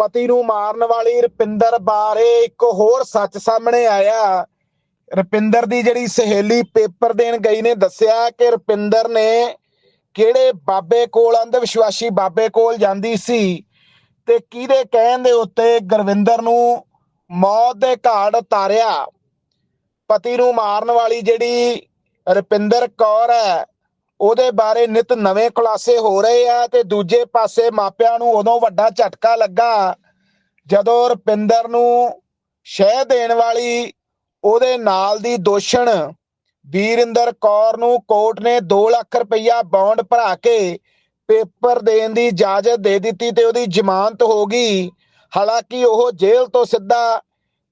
ਪਤੀ ਨੂੰ ਮਾਰਨ ਵਾਲੀ ਰੁਪਿੰਦਰ ਬਾਰੇ ਇੱਕ ਹੋਰ ਸੱਚ ਸਾਹਮਣੇ ਆਇਆ। ਰੁਪਿੰਦਰ ਦੀ ਜਿਹੜੀ ਸਹੇਲੀ ਪੇਪਰ ਦੇਣ ਗਈ ਨੇ, ਦੱਸਿਆ ਕਿ ਰੁਪਿੰਦਰ ਨੇ ਕਿਹੜੇ ਬਾਬੇ ਕੋਲ ਅੰਧ ਵਿਸ਼ਵਾਸੀ ਬਾਬੇ ਕੋਲ ਜਾਂਦੀ ਸੀ ਤੇ ਕਿਹਦੇ ਕਹਿਣ ਦੇ ਉੱਤੇ ਗੁਰਵਿੰਦਰ ਨੂੰ ਮੌਤ ਦੇ ਘਾਟ ਉਤਾਰਿਆ। ਪਤੀ ਨੂੰ ਮਾਰਨ ਵਾਲੀ ਜਿਹੜੀ ਰਪਿੰਦਰ ਕੌਰ ਹੈ ਉਹਦੇ ਬਾਰੇ ਨਿਤ ਨਵੇਂ ਖੁਲਾਸੇ ਹੋ ਰਹੇ ਆ ਤੇ ਦੂਜੇ ਪਾਸੇ ਮਾਪਿਆਂ ਨੂੰ ਉਦੋਂ ਵੱਡਾ ਝਟਕਾ ਲੱਗਾ ਜਦੋਂ ਰੁਪਿੰਦਰ ਨੂੰ ਸ਼ਹਿ ਦੇਣ ਵਾਲੀ ਉਹਦੇ ਨਾਲ ਦੀ ਦੋਸ਼ਣ ਵੀਰਿੰਦਰ ਕੌਰ ਨੂੰ ਕੋਰਟ ਨੇ 2 ਲੱਖ ਰੁਪਈਆ ਬੌਂਡ ਭਰਾ ਕੇ ਪੇਪਰ ਦੇਣ ਦੀ ਇਜਾਜ਼ਤ ਦੇ ਦਿੱਤੀ ਤੇ ਉਹਦੀ ਜ਼ਮਾਨਤ ਹੋ ਗਈ। ਹਾਲਾਂਕਿ ਉਹ ਜੇਲ੍ਹ ਤੋਂ ਸਿੱਧਾ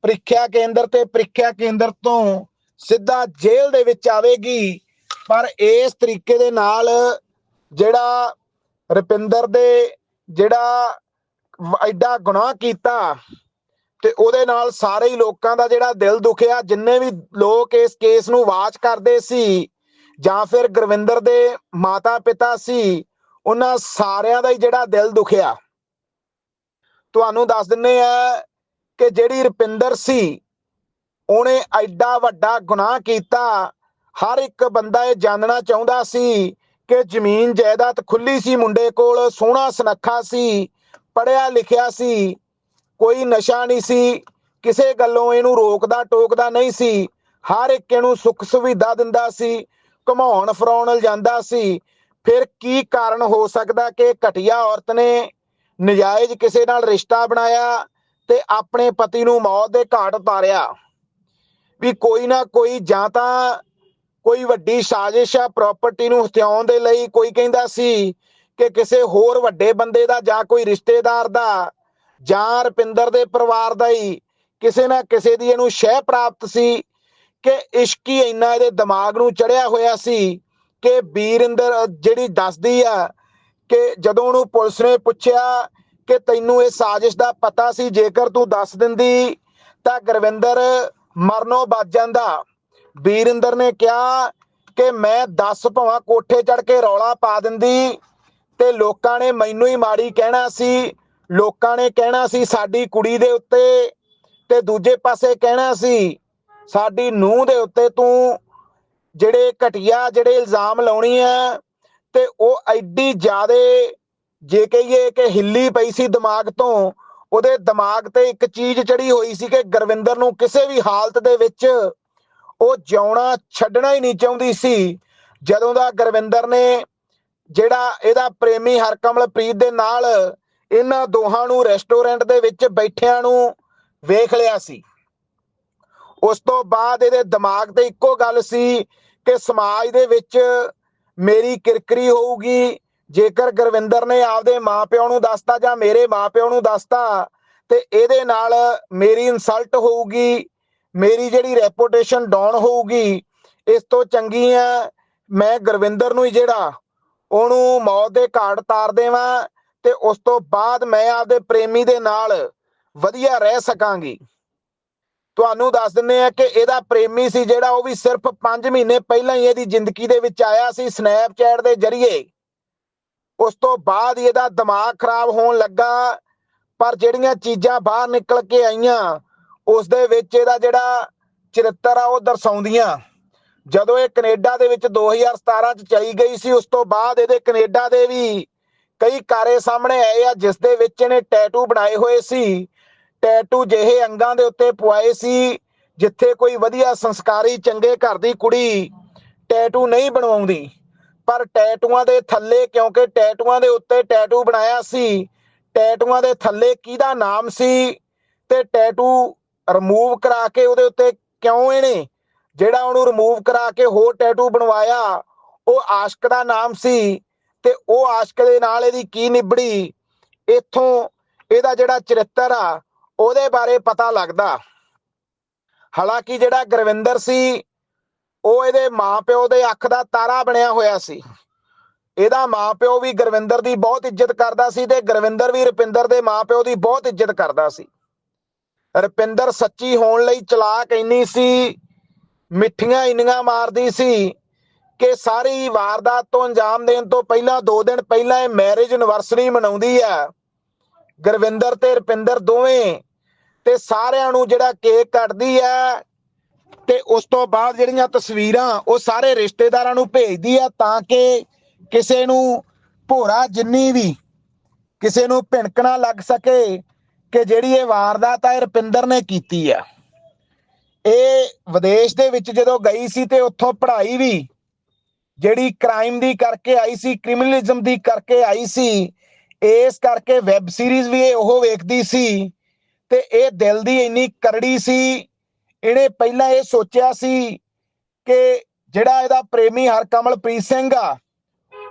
ਪ੍ਰੀਖਿਆ ਕੇਂਦਰ ਤੇ ਪ੍ਰੀਖਿਆ ਕੇਂਦਰ ਤੋਂ ਸਿੱਧਾ ਜੇਲ੍ਹ ਦੇ ਵਿੱਚ ਆਵੇਗੀ। ਪਰ ਇਸ ਤਰੀਕੇ ਦੇ ਨਾਲ ਜਿਹੜਾ ਰਪਿੰਦਰ ਦੇ ਜਿਹੜਾ ਐਡਾ ਗੁਨਾਹ ਕੀਤਾ ਤੇ ਉਹਦੇ ਨਾਲ ਸਾਰੇ ਹੀ ਲੋਕਾਂ ਦਾ ਜਿਹੜਾ ਦਿਲ ਦੁਖਿਆ, ਜਿੰਨੇ ਵੀ ਲੋਕ ਇਸ ਕੇਸ ਨੂੰ ਵਾਚ ਕਰਦੇ ਸੀ ਜਾਂ ਫਿਰ ਗੁਰਵਿੰਦਰ ਦੇ ਮਾਤਾ ਪਿਤਾ ਸੀ, ਉਹਨਾਂ ਸਾਰਿਆਂ ਦਾ ਹੀ ਜਿਹੜਾ ਦਿਲ ਦੁਖਿਆ। ਤੁਹਾਨੂੰ ਦੱਸ ਦਿੰਨੇ ਆ ਕਿ ਜਿਹੜੀ ਰੁਪਿੰਦਰ ਸੀ, ਉਹਨੇ ਐਡਾ ਵੱਡਾ ਗੁਨਾਹ ਕੀਤਾ ਹਰ ਇੱਕ ਬੰਦਾ ਇਹ ਜਾਣਨਾ ਚਾਹੁੰਦਾ ਸੀ ਕਿ ਜ਼ਮੀਨ ਜਾਇਦਾਦ ਖੁੱਲੀ ਸੀ ਮੁੰਡੇ ਕੋਲ, ਸੋਹਣਾ ਸੁਨੱਖਾ ਸੀ ਪੜਿਆ ਲਿਖਿਆ ਸੀ, ਕੋਈ ਨਸ਼ਾ ਨਹੀਂ ਸੀ, ਕਿਸੇ ਗੱਲੋਂ ਇਹਨੂੰ ਰੋਕਦਾ ਟੋਕਦਾ ਨਹੀਂ ਸੀ, ਹਰ ਇੱਕ ਇਹਨੂੰ ਸੁੱਖ ਸੁਵਿਧਾ ਦਿੰਦਾ ਸੀ, ਘਮਾਉਣ ਫਰਾਉਣ ਜਾਂਦਾ ਸੀ। ਫਿਰ ਕੀ ਕਾਰਨ ਹੋ ਸਕਦਾ ਕਿ ਘਟੀਆ ਔਰਤ ਨੇ ਨਜਾਇਜ਼ ਕਿਸੇ ਨਾਲ ਰਿਸ਼ਤਾ ਬਣਾਇਆ ਤੇ ਆਪਣੇ ਪਤੀ ਨੂੰ ਮੌਤ ਦੇ ਘਾਟ ਉਤਾਰਿਆ? ਵੀ ਕੋਈ ਨਾ ਕੋਈ ਜਾਂ ਤਾਂ ਕੋਈ ਵੱਡੀ ਸਾਜ਼ਿਸ਼ ਆ ਪ੍ਰਾਪਰਟੀ ਨੂੰ ਹਥਿਆਉਣ ਦੇ ਲਈ, ਕੋਈ ਕਹਿੰਦਾ ਸੀ ਕਿ ਕਿਸੇ ਹੋਰ ਵੱਡੇ ਬੰਦੇ ਦਾ ਜਾਂ ਕੋਈ ਰਿਸ਼ਤੇਦਾਰ ਦਾ ਜਾਂ ਰੁਪਿੰਦਰ ਦੇ ਪਰਿਵਾਰ ਦਾ ਹੀ ਕਿਸੇ ਨਾ ਕਿਸੇ ਦੀ ਇਹਨੂੰ ਸ਼ਹਿ ਪ੍ਰਾਪਤ ਸੀ ਕਿ ਇਸ਼ਕ ਹੀ ਇੰਨਾ ਇਹਦੇ ਦਿਮਾਗ ਨੂੰ ਚੜਿਆ ਹੋਇਆ ਸੀ ਕਿ ਵੀਰਿੰਦਰ ਜਿਹੜੀ ਦੱਸਦੀ ਆ ਕਿ ਜਦੋਂ ਉਹਨੂੰ ਪੁਲਿਸ ਨੇ ਪੁੱਛਿਆ ਕਿ ਤੈਨੂੰ ਇਹ ਸਾਜ਼ਿਸ਼ ਦਾ ਪਤਾ ਸੀ, ਜੇਕਰ ਤੂੰ ਦੱਸ ਦਿੰਦੀ ਤਾਂ ਗੁਰਵਿੰਦਰ ਮਰਨੋਂ ਬਚ ਜਾਂਦਾ। ਵੀਰਿੰਦਰ ਨੇ ਕਿਹਾ ਕਿ ਮੈਂ 10 ਭਾਵਾਂ ਕੋਠੇ ਚੜ ਕੇ ਰੌਲਾ ਪਾ ਦਿੰਦੀ ਤੇ ਲੋਕਾਂ ਨੇ ਮੈਨੂੰ ਹੀ ਮਾੜੀ ਕਹਿਣਾ ਸੀ, ਲੋਕਾਂ ਨੇ ਕਹਿਣਾ ਸੀ ਸਾਡੀ ਕੁੜੀ ਦੇ ਉੱਤੇ ਤੇ ਦੂਜੇ ਪਾਸੇ ਕਹਿਣਾ ਸੀ, ਸਾਡੀ ਨੂੰਹ ਦੇ ਉੱਤੇ ਤੂੰ ਜਿਹੜੇ ਘਟੀਆ, ਜਿਹੜੇ ਇਲਜ਼ਾਮ ਲਾਉਣੀ ਹੈ ਤੇ ਉਹ ਐਡੀ ਜ਼ਿਆਦੇ ਜੇ ਕਹੀਏ ਕਿ ਹਿੱਲੀ ਪਈ ਸੀ ਦਿਮਾਗ ਤੋਂ, ਉਹਦੇ ਦਿਮਾਗ ਤੇ ਇੱਕ ਚੀਜ਼ ਚੜੀ ਹੋਈ ਸੀ ਕਿ ਗੁਰਵਿੰਦਰ ਨੂੰ ਕਿਸੇ ਵੀ ਹਾਲਤ ਦੇ ਵਿੱਚ ਉਹ ਜਿਉਣਾ ਛੱਡਣਾ ਹੀ ਨਹੀਂ ਚਾਹੁੰਦੀ ਸੀ। ਜਦੋਂ ਦਾ ਗੁਰਵਿੰਦਰ ਨੇ ਜਿਹੜਾ ਇਹਦਾ ਪ੍ਰੇਮੀ ਹਰਕਮਲਪ੍ਰੀਤ ਦੇ ਨਾਲ ਇਹਨਾਂ ਦੋਹਾਂ ਨੂੰ ਰੈਸਟੋਰੈਂਟ ਦੇ ਵਿੱਚ ਬੈਠਿਆਂ ਨੂੰ ਵੇਖ ਲਿਆ ਸੀ। ਉਸ ਤੋਂ ਬਾਅਦ ਇਹਦੇ ਦਿਮਾਗ ਤੇ ਇੱਕੋ ਗੱਲ ਸੀ ਕਿ ਸਮਾਜ ਦੇ ਵਿੱਚ ਮੇਰੀ ਕਿਰਕਰੀ ਹੋਊਗੀ। ਜੇਕਰ ਗੁਰਵਿੰਦਰ ਨੇ ਆਪਦੇ ਮਾਪਿਆਂ ਨੂੰ ਦੱਸਤਾ ਜਾਂ ਮੇਰੇ ਮਾਪਿਆਂ ਨੂੰ ਦੱਸਤਾ ਤੇ ਇਹਦੇ ਨਾਲ ਮੇਰੀ ਇਨਸਲਟ ਹੋਊਗੀ ਮੇਰੀ ਜਿਹੜੀ ਰੈਪੂਟੇਸ਼ਨ ਡਾਊਨ ਹੋਊਗੀ, ਇਸ ਤੋਂ ਚੰਗੀ ਆ, ਮੈਂ ਗੁਰਵਿੰਦਰ ਨੂੰ ਹੀ ਜਿਹੜਾ, ਉਹਨੂੰ ਮੌਤ ਦੇ ਘਾਟ ਤਾਰ ਦੇਵਾਂ ਤੇ ਉਸ ਤੋਂ ਬਾਅਦ ਮੈਂ ਆਪਦੇ ਪ੍ਰੇਮੀ ਦੇ ਨਾਲ ਵਧੀਆ ਰਹਿ ਸਕਾਂਗੀ। ਤੁਹਾਨੂੰ ਦੱਸ ਦਿੰਨੇ ਆ ਕਿ ਇਹਦਾ ਪ੍ਰੇਮੀ ਸੀ ਜਿਹੜਾ ਉਹ ਵੀ ਸਿਰਫ 5 ਮਹੀਨੇ ਪਹਿਲਾਂ ਹੀ ਇਹਦੀ ਜ਼ਿੰਦਗੀ ਦੇ ਵਿੱਚ ਆਇਆ ਸੀ ਸਨੈਪਚੈਟ ਦੇ ਜ਼ਰੀਏ। ਉਸ ਤੋਂ ਬਾਅਦ ਇਹਦਾ ਦਿਮਾਗ ਖਰਾਬ ਹੋਣ ਲੱਗਾ, ਪਰ ਜਿਹੜੀਆਂ ਚੀਜ਼ਾਂ ਬਾਹਰ ਨਿਕਲ ਕੇ ਆਈਆਂ ਉਸ ਦੇ ਵਿੱਚ ਇਹਦਾ ਜਿਹੜਾ ਚਰਿੱਤਰ ਆ ਉਹ ਦਰਸਾਉਂਦੀਆਂ। ਜਦੋਂ ਇਹ ਕੈਨੇਡਾ ਦੇ ਵਿੱਚ 2017 ਚ ਚਲੀ ਗਈ ਸੀ, ਉਸ ਤੋਂ ਬਾਅਦ ਇਹਦੇ ਕੈਨੇਡਾ ਦੇ ਵੀ ਕਈ ਕਾਰੇ ਸਾਹਮਣੇ ਆਏ ਆ, ਜਿਸ ਦੇ ਵਿੱਚ ਇਹਨੇ ਟੈਟੂ ਬਣਾਏ ਹੋਏ ਸੀ। ਟੈਟੂ ਜਿਹੇ ਅੰਗਾਂ ਦੇ ਉੱਤੇ ਪਵਾਏ ਸੀ, ਜਿੱਥੇ ਕੋਈ ਵਧੀਆ ਸੰਸਕਾਰੀ ਚੰਗੇ ਘਰ ਦੀ ਕੁੜੀ ਟੈਟੂ ਨਹੀਂ ਬਣਵਾਉਂਦੀ। ਪਰ ਟੈਟੂਆਂ ਦੇ ਥੱਲੇ, ਕਿਉਂਕਿ ਟੈਟੂਆਂ ਦੇ ਉੱਤੇ ਟੈਟੂ ਬਣਾਇਆ ਸੀ, ਟੈਟੂਆਂ ਦੇ ਥੱਲੇ ਕਿਹਦਾ ਨਾਮ ਸੀ? ਤੇ ਟੈਟੂ ਰਿਮੂਵ ਕਰਾ ਕੇ ਉਹਦੇ ਉੱਤੇ ਕਿਉਂ ਇਹਨੇ? ਜਿਹੜਾ ਉਹਨੂੰ ਰਿਮੂਵ ਕਰਾ ਕੇ ਹੋਰ ਟੈਟੂ ਬਣਵਾਇਆ, ਉਹ ਆਸ਼ਕ ਦਾ ਨਾਮ ਸੀ ਤੇ ਉਹ ਆਸ਼ਕ ਦੇ ਨਾਲ ਇਹਦੀ ਕੀ ਨਿਬੜੀ? ਇੱਥੋਂ ਇਹਦਾ ਜਿਹੜਾ ਚਰਿੱਤਰ ਆ, ਉਹਦੇ ਬਾਰੇ ਪਤਾ ਲੱਗਦਾ। ਹਾਲਾਂਕਿ ਜਿਹੜਾ ਗੁਰਵਿੰਦਰ ਸੀ, ਉਹ ਇਹਦੇ ਮਾਪਿਓ ਦੇ ਅੱਖ ਦਾ ਤਾਰਾ ਬਣਿਆ ਹੋਇਆ ਸੀ। ਇਹਦਾ ਮਾਪਿਓ ਵੀ ਗੁਰਵਿੰਦਰ ਦੀ ਬਹੁਤ ਇੱਜ਼ਤ ਕਰਦਾ ਸੀ ਤੇ ਗੁਰਵਿੰਦਰ ਵੀ ਰੁਪਿੰਦਰ ਦੇ ਮਾਪਿਓ ਦੀ ਬਹੁਤ ਇੱਜ਼ਤ ਕਰਦਾ ਸੀ। ਰੁਪਿੰਦਰ ਸੱਚੀ ਹੋਣ ਲਈ ਚਲਾਕ ਇੰਨੀ ਸੀ, ਮਿੱਠੀਆਂ ਇੰਨੀਆਂ ਮਾਰਦੀ ਸੀ ਕਿ ਸਾਰੀ ਵਾਰਦਾਤ ਤੋਂ ਅੰਜਾਮ ਦੇਣ ਤੋਂ ਪਹਿਲਾਂ 2 ਦਿਨ ਪਹਿਲਾਂ ਇਹ ਮੈਰਿਜ ਐਨਵਰਸਰੀ ਮਨਾਉਂਦੀ ਆ। ਗੁਰਵਿੰਦਰ ਤੇ ਰੁਪਿੰਦਰ ਦੋਵੇਂ ਤੇ ਸਾਰਿਆਂ ਨੂੰ ਜਿਹੜਾ ਕੇਕ ਕੱਟਦੀ ਆ ਤੇ ਉਸ ਤੋਂ ਬਾਅਦ ਜਿਹੜੀਆਂ ਤਸਵੀਰਾਂ ਉਹ ਸਾਰੇ ਰਿਸ਼ਤੇਦਾਰਾਂ ਨੂੰ ਭੇਜਦੀ ਆ ਤਾਂ ਕਿ ਕਿਸੇ ਨੂੰ ਭੋਰਾ ਜਿੰਨੀ ਵੀ ਕਿਸੇ ਨੂੰ ਭਿਣਕਣਾ ਲੱਗ ਸਕੇ। ਕਿ ਜਿਹੜੀ ਇਹ ਵਾਰਦਾਤ ਆ, ਇਹ ਰੁਪਿੰਦਰ ਨੇ ਕੀਤੀ ਆ। ਇਹ ਵਿਦੇਸ਼ ਦੇ ਵਿੱਚ ਜਦੋਂ ਗਈ ਸੀ ਤੇ ਉੱਥੋਂ ਪੜ੍ਹਾਈ ਵੀ, ਜਿਹੜੀ ਕ੍ਰਾਈਮ ਦੀ ਕਰਕੇ ਆਈ ਸੀ ਕ੍ਰਿਮੀਨਲਿਜ਼ਮ ਦੀ ਕਰਕੇ ਆਈ ਸੀ, ਇਸ ਕਰਕੇ ਵੈਬ ਸੀਰੀਜ਼ ਵੀ ਇਹ ਉਹ ਵੇਖਦੀ ਸੀ ਤੇ ਇਹ ਦਿਲ ਦੀ ਇੰਨੀ ਕਰੜੀ ਸੀ, ਇਹਨੇ ਪਹਿਲਾਂ ਇਹ ਸੋਚਿਆ ਸੀ ਕਿ ਜਿਹੜਾ ਇਹਦਾ ਪ੍ਰੇਮੀ ਹਰਕਮਲਪ੍ਰੀਤ ਸਿੰਘ ਆ,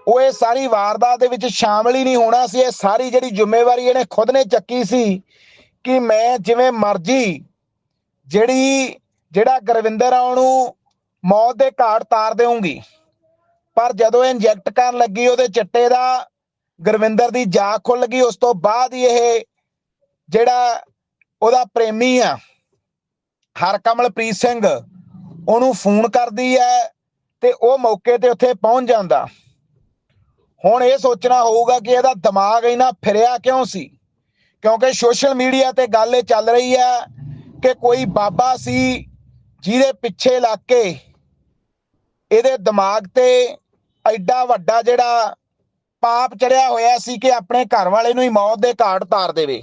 ਉਹ ਇਹ ਸਾਰੀ ਵਾਰਦਾਤ ਦੇ ਵਿੱਚ ਸ਼ਾਮਲ ਹੀ ਨਹੀਂ ਹੋਣਾ ਸੀ, ਇਹ ਸਾਰੀ ਜਿਹੜੀ ਜ਼ਿੰਮੇਵਾਰੀ ਇਹਨੇ ਖੁਦ ਨੇ ਚੱਕੀ ਸੀ ਕਿ ਮੈਂ ਜਿਵੇਂ ਮਰਜ਼ੀ ਜਿਹੜੀ, ਜਿਹੜਾ ਗੁਰਵਿੰਦਰ ਆ ਉਹਨੂੰ ਮੌਤ ਦੇ ਘਾਟ ਤਾਰ ਦੇਵਾਂਗੀ ਪਰ ਜਦੋਂ ਇਹ ਇੰਜੈਕਟ ਕਰਨ ਲੱਗੀ ਉਹਦੇ ਚਿੱਟੇ ਦਾ, ਗੁਰਵਿੰਦਰ ਦੀ ਜਾਗ ਖੁੱਲ ਗਈ, ਉਸ ਤੋਂ ਬਾਅਦ ਹੀ ਇਹ ਜਿਹੜਾ ਉਹਦਾ ਪ੍ਰੇਮੀ ਆ, ਹਰਕਮਲਪ੍ਰੀਤ ਸਿੰਘ, ਉਹਨੂੰ ਫੋਨ ਕਰਦੀ ਹੈ ਤੇ ਉਹ ਮੌਕੇ ਤੇ ਉੱਥੇ ਪਹੁੰਚ ਜਾਂਦਾ। ਹੁਣ ਇਹ ਸੋਚਣਾ ਹੋਊਗਾ ਕਿ ਇਹਦਾ ਦਿਮਾਗ ਇਹਨਾਂ ਫਿਰਿਆ ਕਿਉਂ ਸੀ? ਕਿਉਂਕਿ ਸੋਸ਼ਲ ਮੀਡੀਆ ਤੇ ਗੱਲ ਇਹ ਚੱਲ ਰਹੀ ਹੈ ਕਿ ਕੋਈ ਬਾਬਾ ਸੀ ਜਿਹਦੇ ਪਿੱਛੇ ਲੱਗ ਕੇ ਇਹਦੇ ਦਿਮਾਗ ਤੇ ਐਡਾ ਵੱਡਾ ਜਿਹੜਾ ਪਾਪ ਚੜਿਆ ਹੋਇਆ ਸੀ ਕਿ ਆਪਣੇ ਘਰ ਵਾਲੇ ਨੂੰ ਹੀ ਮੌਤ ਦੇ ਘਾਟ ਤਾਰ ਦੇਵੇ।